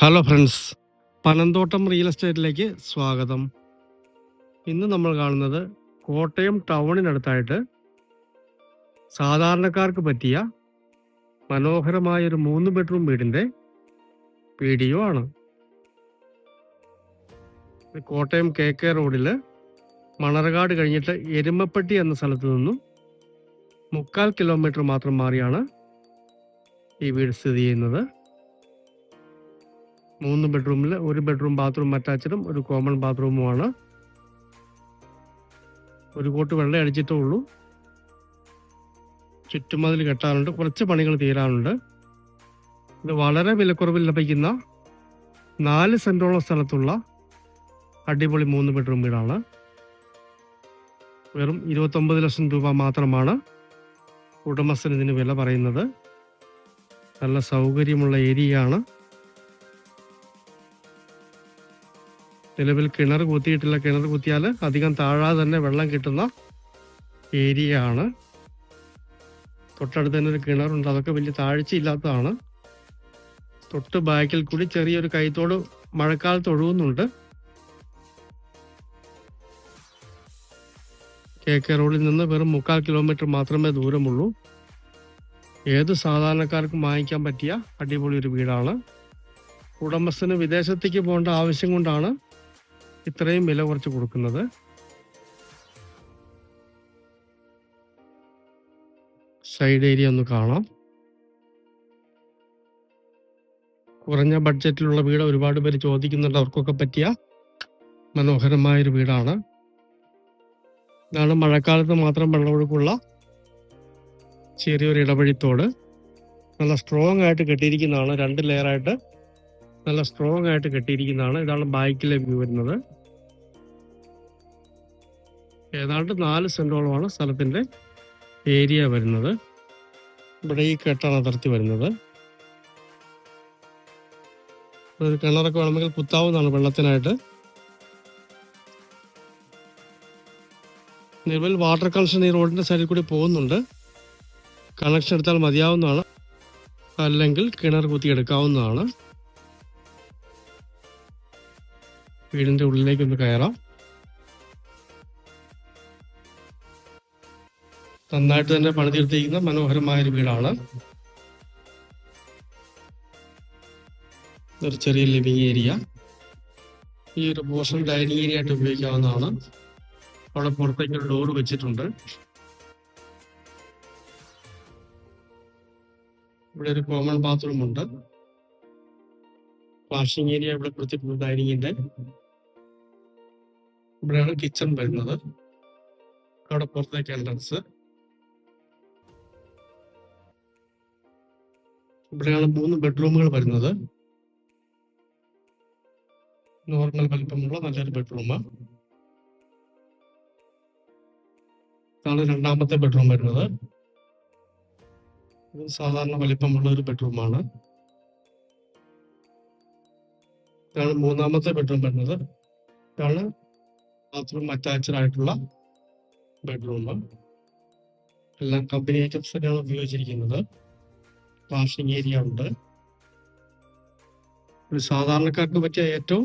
Hello friends Panamthottam real എസ്റ്റേറ്റിലേക്ക് സ്വാഗതം. ഇന്ന് നമ്മൾ കാണുന്നത് കോട്ടയം ടൗണിനടുത്തായിട്ട് സാധാരണക്കാർക്ക് പറ്റിയ മനോഹരമായ ഒരു മൂന്ന് ബെഡ്റൂം വീടിന്റെ വീഡിയോ ആണ്. കോട്ടയം കെ കെ റോഡിൽ മണർകാട് കഴിഞ്ഞിട്ട് എരുമപ്പെട്ടി എന്ന സ്ഥലത്ത് നിന്നും മുക്കാൽ കിലോമീറ്റർ മാത്രം മാറിയാണ് ഈ വീട് സ്ഥിതി ചെയ്യുന്നത്. മൂന്ന് ബെഡ്റൂമിൽ ഒരു ബെഡ്റൂം ബാത്റൂം അറ്റാച്ചഡും ഒരു കോമൺ ബാത്റൂമുമാണ് ഒരു കോട്ട് വെള്ളം അടിച്ചിട്ടേ ഉള്ളൂ. ചുറ്റുമതിൽ കെട്ടാറുണ്ട്. കുറച്ച് പണികൾ തീരാറുണ്ട്. ഇത് വളരെ വിലക്കുറവിൽ ലഭിക്കുന്ന നാല് സെന്റോളം സ്ഥലത്തുള്ള അടിപൊളി മൂന്ന് ബെഡ്റൂം വീടാണ്. വെറും ഇരുപത്തൊമ്പത് ലക്ഷം രൂപ മാത്രമാണ് ഉടമസ്ഥന് ഇതിന് വില പറയുന്നത്. നല്ല സൗകര്യമുള്ള ഏരിയയാണ്. നിലവിൽ കിണർ കുത്തിയിട്ടില്ല. കിണർ കുത്തിയാൽ അധികം താഴാതെ തന്നെ വെള്ളം കിട്ടുന്ന ഏരിയ ആണ് തൊട്ടടുത്ത് തന്നെ ഒരു കിണറുണ്ട്. അതൊക്കെ വലിയ താഴ്ചയില്ലാത്തതാണ്. തൊട്ട് ബാക്കിൽ കൂടി ചെറിയൊരു കൈത്തോട് മഴക്കാലത്ത് ഒഴുകുന്നുണ്ട്. കെ കെ റോഡിൽ നിന്ന് വെറും മുക്കാൽ കിലോമീറ്റർ മാത്രമേ ദൂരമുള്ളൂ. ഏത് സാധാരണക്കാർക്കും വാങ്ങിക്കാൻ പറ്റിയ അടിപൊളി ഒരു വീടാണ്. ഉടമസ്ഥന് വിദേശത്തേക്ക് പോകേണ്ട ആവശ്യം കൊണ്ടാണ് ഇത്രയും വില കുറച്ച് കൊടുക്കുന്നത്. സൈഡ് ഏരിയ ഒന്ന് കാണാം. കുറഞ്ഞ ബഡ്ജറ്റിലുള്ള വീട് ഒരുപാട് പേര് ചോദിക്കുന്നുണ്ട്. അവർക്കൊക്കെ പറ്റിയ മനോഹരമായൊരു വീടാണ്. ഇതാണ് മഴക്കാലത്ത് മാത്രം വെള്ളമൊഴുക്കുള്ള ചെറിയൊരു ഇടവഴിത്തോട്. നല്ല സ്ട്രോങ് ആയിട്ട് കെട്ടിയിരിക്കുന്നതാണ്. രണ്ട് ലെയറായിട്ട് നല്ല സ്ട്രോങ് ആയിട്ട് കെട്ടിയിരിക്കുന്നതാണ്. ഇതാണ് ബാക്കിലെ വ്യൂ വരുന്നത്. ഏതാണ്ട് നാല് സെന്റോളമാണ് സ്ഥലത്തിന്റെ ഏരിയ വരുന്നത്. ഇവിടെ ഈ കെട്ടാണ് അതിർത്തി വരുന്നത്. ഒരു കിണറൊക്കെ വേണമെങ്കിൽ കുത്താവുന്നതാണ് വെള്ളത്തിനായിട്ട്. നിലവിൽ വാട്ടർ കണക്ഷൻ ഈ റോഡിന്റെ സൈഡിൽ കൂടി പോകുന്നുണ്ട്. കണക്ഷൻ എടുത്താൽ മതിയാവുന്നതാണ്. അല്ലെങ്കിൽ കിണർ കുത്തി എടുക്കാവുന്നതാണ് ഉള്ളിലേക്കൊന്ന് കയറാം. നന്നായിട്ട് തന്നെ പണിതീർത്തിരിക്കുന്ന മനോഹരമായ ഒരു വീടാണ്. ഒരു ചെറിയ ലിവിങ് ഏരിയ. ഈ ഒരു പോർഷൻ ഡൈനിങ് ഏരിയ ആയിട്ട് ഉപയോഗിക്കാവുന്നതാണ്. അവിടെ പുറത്തേക്ക് ഒരു ഡോർ വെച്ചിട്ടുണ്ട്. ഇവിടെ ഒരു കോമൺ ബാത്റൂം ഉണ്ട്. വാഷിംഗ് ഏരിയ ഇവിടെ കൊടുത്തിട്ടുണ്ട് ഡൈനിങ്ങിന്റെ ഇവിടെയാണ് കിച്ചൺ വരുന്നത്. അവിടെ പുറത്തേക്ക് എൻട്രൻസ്. ഇവിടെയാണ് മൂന്ന് ബെഡ്റൂമുകൾ വരുന്നത്. നോർമൽ വലിപ്പമുള്ള നല്ലൊരു ബെഡ്റൂം ഇതാണ് രണ്ടാമത്തെ ബെഡ്റൂം വരുന്നത്. സാധാരണ വലിപ്പമുള്ള ഒരു ബെഡ്റൂമാണ് ഇതാണ് മൂന്നാമത്തെ ബെഡ്റൂം വരുന്നത്. ഇതാണ് ബാത്റൂം അറ്റാച്ച്ഡ് ആയിട്ടുള്ള ബെഡ്റൂം എല്ലാം കമ്പനി ഐറ്റംസ് തന്നെയാണ് ഉപയോഗിച്ചിരിക്കുന്നത്. വാഷിംഗ് ഏരിയ ഉണ്ട്. ഒരു സാധാരണക്കാർക്ക് പറ്റിയ ഏറ്റവും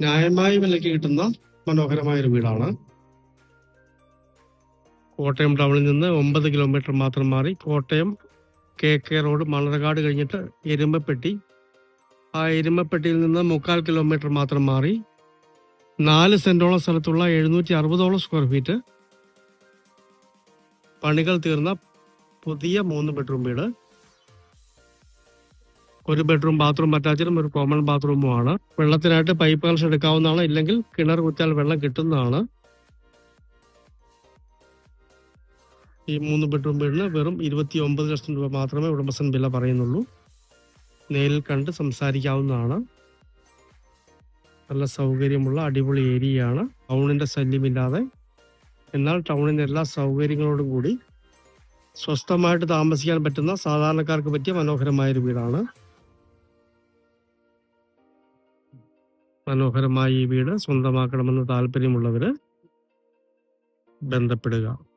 ന്യായമായ വിലയ്ക്ക് കിട്ടുന്ന മനോഹരമായ ഒരു വീടാണ്. കോട്ടയം ടൗണിൽ നിന്ന് ഒമ്പത് കിലോമീറ്റർ മാത്രം മാറി Kottayam K K road Manarcad കഴിഞ്ഞിട്ട് എരുമ്പപ്പെട്ടി ആ എരുമപ്പെട്ടിയിൽ നിന്ന് മുക്കാൽ കിലോമീറ്റർ മാത്രം മാറി നാല് സെന്റോളം സ്ഥലത്തുള്ള എഴുന്നൂറ്റി അറുപതോളം സ്ക്വയർ ഫീറ്റ് പണികൾ തീർന്ന പുതിയ മൂന്ന് ബെഡ്റൂം വീട്. ഒരു ബെഡ്റൂം ബാത്റൂം അറ്റാച്ചഡും ഒരു കോമൺ ബാത്റൂമുമാണ് വെള്ളത്തിനായിട്ട് പൈപ്പ് കണക്ഷൻ എടുക്കാവുന്നതാണ്. ഇല്ലെങ്കിൽ കിണർ കുത്തിയാൽ വെള്ളം കിട്ടുന്നതാണ്. ഈ മൂന്ന് ബെഡ്റൂം വീടിന് വെറും ഇരുപത്തി ഒമ്പത് ലക്ഷം രൂപ മാത്രമേ ഉടമസ്ഥൻ വില പറയുന്നുള്ളൂ. നേരിൽ കണ്ട് സംസാരിക്കാവുന്നതാണ്. നല്ല സൗകര്യമുള്ള അടിപൊളി ഏരിയയാണ്. ടൗണിന്റെ ശല്യമില്ലാതെ. എന്നാൽ ടൗണിന്റെ എല്ലാ സൗകര്യങ്ങളോടും കൂടി സ്വസ്ഥമായിട്ട് താമസിക്കാൻ പറ്റുന്ന സാധാരണക്കാർക്ക് പറ്റിയ മനോഹരമായൊരു വീടാണ്. മനോഹരമായ ഈ വീട് സ്വന്തമാക്കണമെന്ന് താല്പര്യമുള്ളവര് ബന്ധപ്പെടുക.